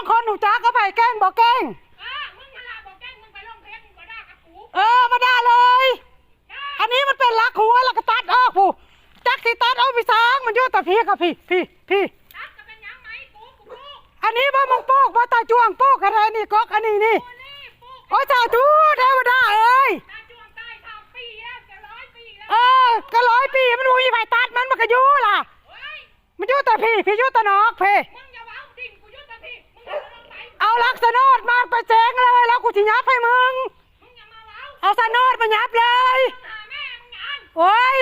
องคนหนูจ้าก็ไผ่แกล้งบอกแกล้ง เออมึงมาลาบอกแกล้งมึงไปลงเพจมึงก็ด่ากับกูเออมาด่าเลย อันนี้มันเป็นลักหัวแล้วก็ตัดออกผู้จักสิตัดเอาไปสร้างมันอยู่แต่พี่กับพี่พี่พี่ ตัดก็เป็นหยังไหมกูกูกูอันนี้บ่มึงโป๊กบ่ตาจวงโป๊กอะไรนี่ก๊อกอันนี้นี่ กูนี่กูโอ้สาธุเทวดาเอ้ย ตาจวงตายสามปีแล้วจะร้อยปีแล้วเออก็ร้อยปีมันบ่มีไผตัดมันมันก็อยู่ล่ะ เฮ้ยมันอยู่แต่พี่พี่อยู่แต่นอกพี่มึง เอาลักษณอดมาไปแจ้งเลยแล้วกูสิยับให้มึง มึงอย่ามาว้าวเอาสนอดมายับเลยมึงหาแม่มึงงานโอ้ย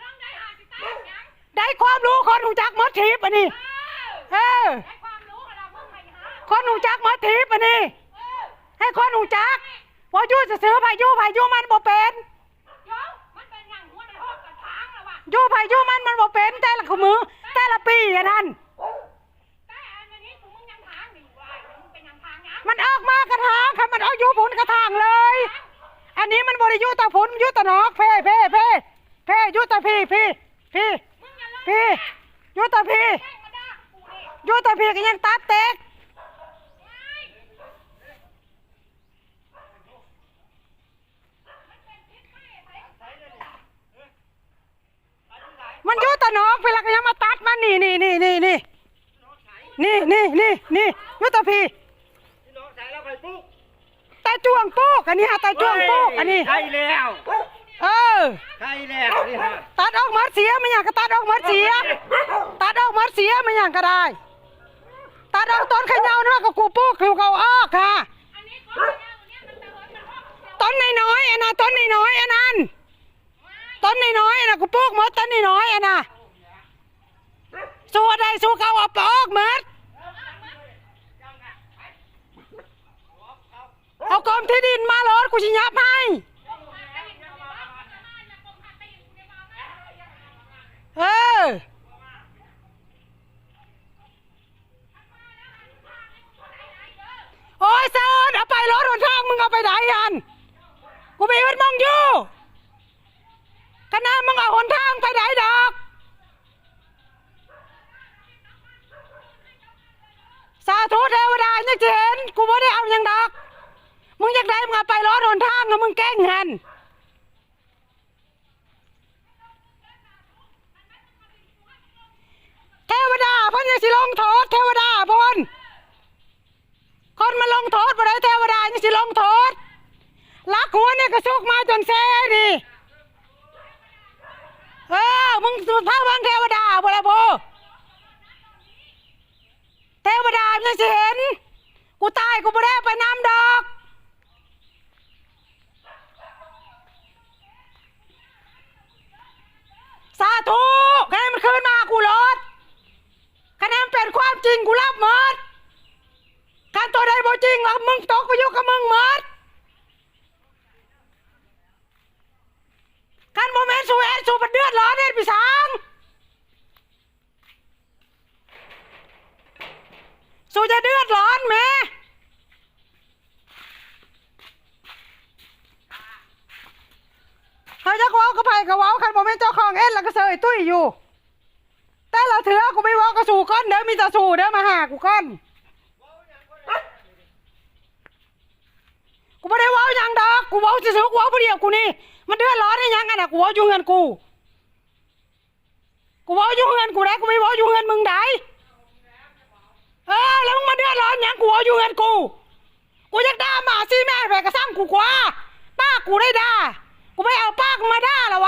ลองได้หาสิตายยังได้ความรู้คนหูจักหมดทิพย์อันนี้ เออเออได้ความรู้อะไรมึงให้หาคนหูจักหมดทิพย์อันนี้ เออให้คนหูจักว่าอยู่จะซื้อพายุพายุมันบ่เป็นเดี๋ยวมันเป็นหยังหัวในห้องกระถางแล้ววะอยู่พายุมันมันบ่เป็นแต่ละขมือแต่ละปีอันนั้น แต่อันนี้กูมึงยังถางนี่วายมึงเป็นยังถางยัง มันออกมากระทางค่ะมันเอาอยู่ผุนกระทางเลย อันนี้มันบริยุตาผุนยุตานอกเพ่เพ่เพ่เพ่ยุตาพี่พี่พี่พี่ยุตาพี่ยุตาพี่ก็ยังตัดเต็กมันเป็นพิษไม่ไหมมันยุตานอกเวลาก็ยังมาตัดมันนี่นี่นี่นี่นี่นี่นี่นี่นี่ยุตาพี่พี่ ตาจ้วงโป๊กอันนี้ฮะตาจ้วงโป๊กอันนี้ใช่แล้วเออใช่แล้วนี่ฮะตัดออกมาเสียมันอย่างก็ตัดออกมาเสียตัดออกมาเสียมันอย่างก็ได้ตัดออกต้นขยาวนี่ว่าก็กูปลูกคือเขาออกค่ะอันนี้ก็ไม่เอาเนี่ยมันจะเหินมันห้องเดียวต้นน้อยๆอันน่ะต้นน้อยๆอันนั้นต้นน้อยๆอันน่ะกูปลูกหมดต้นน้อยๆอันน่ะสู้อะไรสู้เขาเอาไปออกหมดเอากร มที่ดินมาเลยกูชิยับให้เออโอ้ยเซิร์เอาไปรถหนทางมึงเอาไปไหนอันกูไปยืนมองอยู่คณะมึงเอาหนทางไปไหนดอก สาธุเทวดาเนี่ยจะเห็นกูไม่ได้เอาอย่างดอก มึงอากได้มึงเอาไปรถหนทางนะมึงแกล้งหันเทวดาพ่นยังสิลงโทษเทวดาพ่นคนมาลงโทษบ่ได้เทวดายังสิลงโทษลักหัวเนี่ยกระชุกมาจนเซ่นี่เออมึงสุดท้าบังเทวดาบ่ละโบเทวดามันจะเห็นกูตายกูไม่ได้ไปน้ำดอก สาธุคะแนนมันคืนมากูรถคะแนนเป็นความจริงกูรับหมดการตัวใดบ่จริงแล้วมึงตกไปอยู่กับมึงหมดการโมเมนต์สู่แอนสู่มันเดือดร้อนเอ็นพี่สัง สู้จะเดือดร้อนแม่เขาจะว้าก็ไปก็เว้าคันบ่แม่นเจ้าของเอ็นแล้วก็เสยตุ้ยอยู่ แต่ละเถือกูไม่ว้าก็สู่ก้อนเด้อมีแต่สู่เด้อมาหากูก้อนกูไม่ได้ว้าหยังดอกกูว้าซื่อๆกูเว้าผู้เดียวกูนี่มันเดือดร้อนได้ยังกันะกูว้าอยู่เฮือนกู กูว้าอยู่เฮือนกูได้กูไม่ว้าอยู่เฮือนมึงได้ เออแล้วมึงมาเดือดร้อนหยังกูเอยู่เงินกู กูอยากด่าหมาซี่แม่ไปกระซ้ำกูกว่าป้ากูได้ด่ากูไม่เอาป้ากูมาด่าหรอวะ